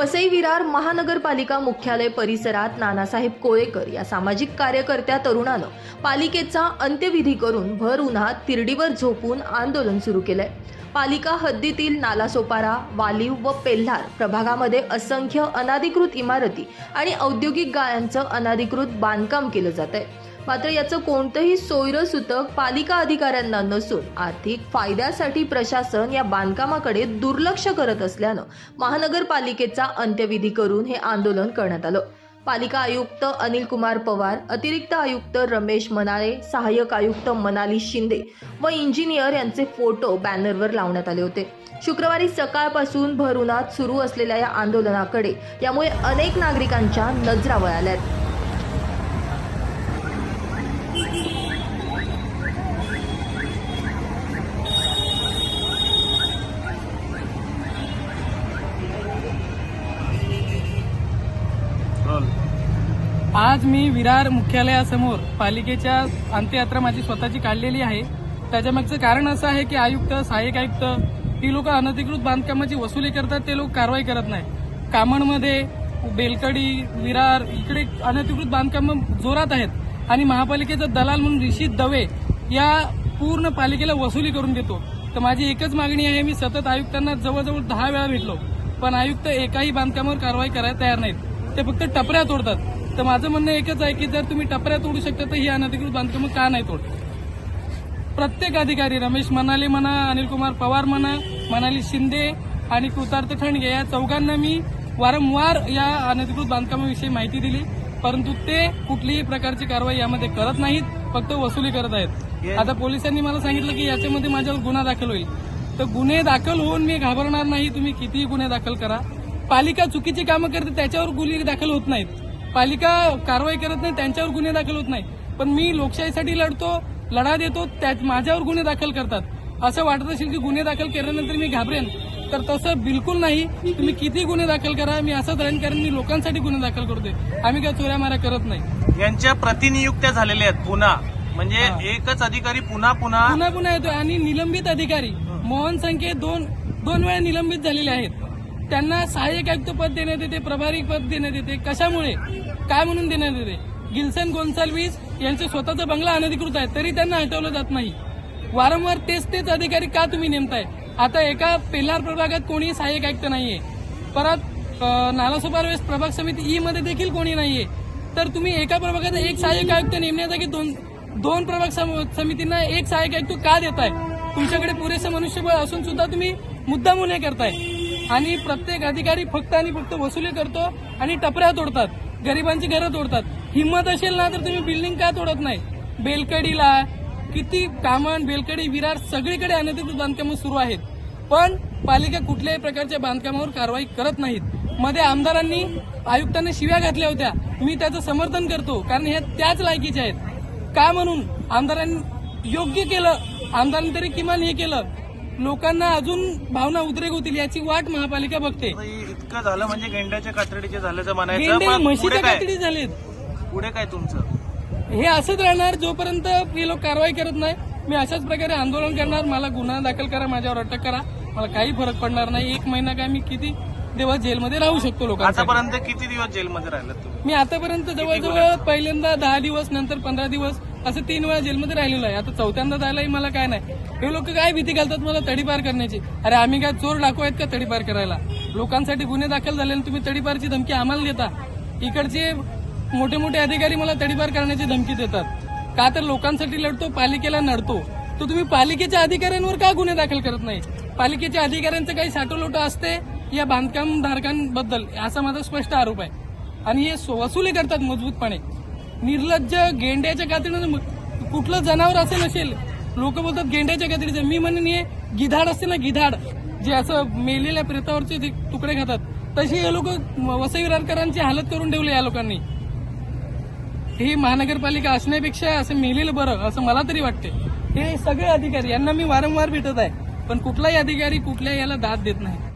वसई विरार महानगरपालिका मुख्यालय परिसरात नानासाहेब कोळेकर या सामाजिक कार्यकर्त्या तरुणानं पालिकेचा अंत्यविधी करून भर उन्हात तिरडीवर झोपून आंदोलन सुरू केलंय. पालिका हद्दीतील नालासोपारा वालीव व पेल्हार प्रभागामध्ये असंख्य अनाधिकृत इमारती आणि औद्योगिक गाळ्यांचं अनाधिकृत बांधकाम केलं जात आहे मात्र याचं कोणतंही सोयरं सूतक पालिका अधिकाऱ्यांना नसून आर्थिक फायद्यासाठी प्रशासन या बांधकामाकडे दुर्लक्ष करत असल्यानं महानगरपालिकेचा अंत्यविधी करून हे आंदोलन करण्यात आलं. पालिका आयुक्त अनिल कुमार पवार अतिरिक्त आयुक्त रमेश मनाळे सहाय्यक आयुक्त मनाली शिंदे व इंजिनियर यांचे फोटो बॅनरवर लावण्यात आले होते. शुक्रवारी सकाळपासून भर उन्हात सुरू असलेल्या या आंदोलनाकडे यामुळे अनेक नागरिकांच्या नजरा वळाल्यात आज मी विरार मुख्यालयासमोर पालिकेच्या अंत्ययात्रा माझी स्वतःची काढलेली आहे. त्याच्यामागचं कारण असं आहे की आयुक्त सहाय्यक आयुक्त ही लोक अनधिकृत बांधकामाची वसुली करतात ते लोक कारवाई करत नाही कामणमध्ये बेलकडी विरार इकडे अनधिकृत बांधकाम जोरात आहेत. आणि महापालिकेचा दलाल म्हणून ऋषित दवे या पूर्ण पालिकेला वसुली करून देतो. तर माझी एकच मागणी आहे मी सतत आयुक्तांना जवळजवळ दहा वेळा भेटलो पण आयुक्त एकाही बांधकामावर कारवाई करायला तयार नाहीत. ते फक्त टपऱ्या तोडतात. तर माझं म्हणणं एकच आहे की जर तुम्ही टपऱ्या तोडू शकता तर ही अनधिकृत बांधकामं का नाही तोड प्रत्येक अधिकारी रमेश मनाले म्हणा अनिल कुमार पवार म्हणा मनाली शिंदे आणि कृतार्थ खंडगे या चौघांना मी वारंवार या अनधिकृत बांधकामाविषयी माहिती दिली. परंतु ते कुठलीही प्रकारची कारवाई यामध्ये करत नाहीत फक्त वसुली करत आहेत. आता पोलिसांनी मला सांगितलं की याच्यामध्ये माझ्यावर गुन्हा दाखल होईल. तर गुन्हे दाखल होऊन मी घाबरणार नाही तुम्ही कितीही गुन्हे दाखल करा. पालिका चुकीची कामं करते त्याच्यावर गुन्हे दाखल होत नाहीत. पालिका कारवाई करत नाही त्यांच्यावर गुन्हे दाखल होत नाही. पण मी लोकशाहीसाठी लढतो लढा देतो त्यात माझ्यावर गुन्हे दाखल करतात. असं वाटत असेल की गुन्हे दाखल केल्यानंतर मी घाबरेन. तर तसं बिलकुल नाही. तुम्ही किती गुन्हे दाखल करा मी असंच राहीन कारण मी लोकांसाठी गुन्हे दाखल करतोय. आम्ही काय चोऱ्या माऱ्या करत नाही. यांच्या प्रतिनियुक्त्या झालेल्या आहेत पुन्हा. म्हणजे. एकच अधिकारी पुन्हा पुन्हा पुन्हा पुन्हा येतो आणि निलंबित अधिकारी मोहन संख्ये दोन दोन वेळा निलंबित झालेले आहेत. त्यांना सहाय्यक आयुक्त पद देण्यात येते प्रभारी पद देण्यात येते. कशामुळे? काय म्हणून देण्यात येते? गिल्सन गोन्साल्विस यांचे स्वतःचा बंगला अनधिकृत आहे तरी त्यांना हटवलं जात नाही. वारंवार तेच तेच अधिकारी का तुम्ही नेमताय? आता एका पेल्हार प्रभागात कोणी सहाय्यक आयुक्त नाहीये. परत नालासोपार वेस्ट प्रभाग समिती ई मध्ये देखील कोणी नाहीये. तर तुम्ही एका प्रभागात एक सहाय्यक आयुक्त नेमण्यासाठी दोन दोन प्रभाग सम- समितींना एक सहाय्यक आयुक्त का देताय? तुमच्याकडे पुरेसं मनुष्यबळ असून सुद्धा तुम्ही मुद्दामून हे करताय. आणि प्रत्येक अधिकारी फक्त आणि फक्त वसुली करतो आणि टपऱ्या तोडतात. गरिबांची घरं तोडतात. हिंमत असेल ना तर तुम्ही बिल्डिंग का तोडत नाही? बेलकडीला किती कामण बेलकडी विरार सगळीकडे अनधिकृत बांधकामं सुरू आहेत. पण पालिका कुठल्याही प्रकारच्या बांधकामावर कारवाई करत नाहीत. मध्ये आमदारांनी आयुक्तांना शिव्या घातल्या होत्या. मी त्याचं समर्थन करतो कारण हे त्याच लायकीचे आहेत. का म्हणून? आमदारांनी योग्य केलं. आमदारांनी तरी किमान हे केलं. लोकांना अजून भावना उद्रेक होतील याची वाट महापालिका बघते. इतकं झालं म्हणजे गेंड्याच्या कातडीचे झाल्याचं म्हणायचं म्हशीच्या कातडी झालेत. पुढे काय तुमचं? हे असंच राहणार जोपर्यंत हे लोक कारवाई करत नाही मी अशाच प्रकारे आंदोलन करणार मला गुन्हा दाखल करा माझ्यावर अटक करा मला काही फरक पडणार नाही. एक महिना काय मी किती दिवस जेलमध्ये राहू शकतो लोकांसाठी? आतापर्यंत किती दिवस जेलमध्ये राहिलात तुम्ही? मी आतापर्यंत जवळजवळ पहिल्यांदा दहा दिवस नंतर पंधरा दिवस असं तीन वेळा जेलमध्ये राहिलेलो आहे. आता चौथ्यांदा जायलाही मला काय नाही. हे लोक काय भीती घालतात मला तडीपार करण्याची? अरे आम्ही काय चोर डाकू आहेत का तडीपार करायला? लोकांसाठी गुन्हे दाखल झाले आणि तुम्ही तडीपारची धमकी आम्हाला देता. इकडचे मोठे मोठे अधिकारी मला तडीपार करण्याची धमकी देतात. का तर लोकांसाठी लढतो पालिकेला नडतो. तर तुम्ही पालिकेच्या अधिकाऱ्यांवर का गुन्हे दाखल करत नाही? पालिकेच्या अधिकाऱ्यांचं काही साठोलोट असते या बांधकाम धारकांबद्दल असा माझा स्पष्ट आरोप आहे. आणि हे वसुली करतात मजबूतपणे. निर्लज्ज गेंड्याच्या कातडीनं कुठलं जनावर असे नसेल. लोक बोलतात गेंड्याच्या कातडीचं. मी म्हणेन हे गिधाड असते ना गिधाड जे असं मेलेल्या प्रेतावरचे ते तुकडे खातात. तशी हे लोक वसई विरारकरांची हालत करून ठेवले या लोकांनी. ही महानगरपालिका असण्यापेक्षा असं मेलेलं बरं असं मला तरी वाटते हे सगळे अधिकारी यांना मी वारंवार भेटत आहे. पण कुठलाही अधिकारी कुठल्याही याला दाद देत नाही.